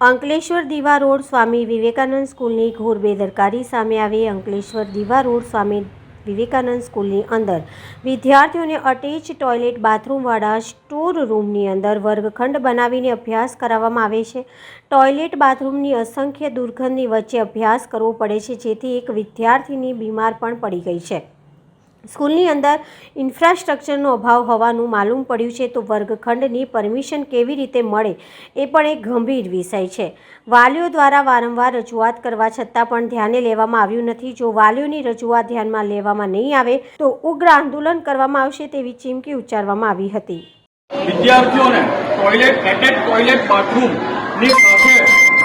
અંકલેશ્વર દીવા રોડ સ્વામી વિવેકાનંદ સ્કૂલની ઘોર બેદરકારી સામે આવી અંકલેશ્વર દીવા રોડ સ્વામી વિવેકાનંદ સ્કૂલની અંદર. વિદ્યાર્થીઓને અટેચ ટોયલેટ, બાથરૂમવાળા, સ્ટોર રૂમની અંદર વર્ગખંડ બનાવીને અભ્યાસ કરાવવામાં આવે છે. ટોયલેટ, બાથરૂમની અસંખ્ય દુર્ગંધની વચ્ચે અભ્યાસ કરવો પડે છે, જેથી એક વિદ્યાર્થીની બીમાર પણ પડી ગઈ છે. સ્કૂલની અંદર ઇન્ફ્રાસ્ટ્રક્ચરનો અભાવ હોવાનું માલુમ પડ્યું છે, તો વર્ગખંડની પરમિશન કેવી રીતે મળે એ પણ એક ગંભીર વિષય છે. વાલીઓ દ્વારા વારંવાર રજૂઆત કરવા છતાં પણ ધ્યાને લેવામાં આવ્યું નથી. જો વાલીઓની રજૂઆત ધ્યાનમાં લેવામાં નહીં આવે, તો ઉગ્ર આંદોલન કરવામાં આવશે તેવી ચીમકી ઉચ્ચારવામાં આવી હતી. વિદ્યાર્થીઓને ટોયલેટ ટોયલેટ બાથરૂમની સાથે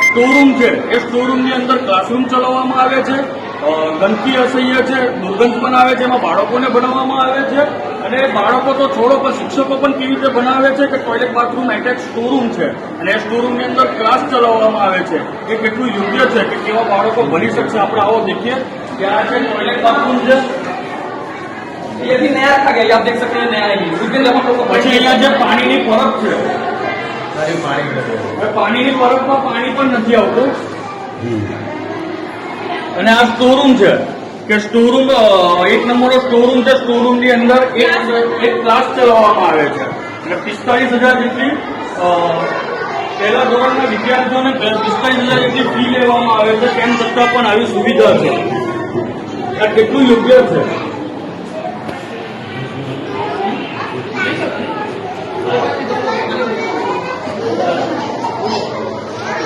સ્ટોરૂમ છે એ સ્ટોરૂમની અંદર ક્લાસરૂમ ચલાવવામાં આવે છે અ, ગંદકી અસહ્ય છે દુર્ગંધ પણ આવે છે એમાં બાળકોને ભણાવવામાં આવે છે અને બાળકો તો છોડો પણ શિક્ષકો પણ કેવી રીતે ભણાવે છે કે ટોયલેટ બાથરૂમ એટેચ સ્ટોરૂમ છે અને એ સ્ટોરૂમની અંદર ક્લાસ ચલાવવામાં આવે છે એ કેટલું યોગ્ય છે કે કેવા બાળકો ભણી શકશે આપણે આવો દેખીએ કે આ છે ટોયલેટ બાથરૂમ છે ये अभी नया रखा गया ये आप देख सकते हैं नया है ये उस दिन जब हम लोग को પછી અહીંયા જે પાણીની પરબ છે હવે પાણીની પરબમાં પાણી પણ નથી આવતું. અને આ સ્ટોરૂમ છે, કે સ્ટોરૂમ એક નંબરનો સ્ટોરૂમ છે સ્ટોરૂમની અંદર એક એક ક્લાસ ચલાવવામાં આવે છે. અને પિસ્તાલીસ હજાર જેટલી પહેલા ધોરણના વિદ્યાર્થીઓને પિસ્તાલીસ હજાર જેટલી ફી લેવામાં આવે છે, તેમ છતાં પણ આવી સુવિધા છે. આ કેટલું યોગ્ય છે?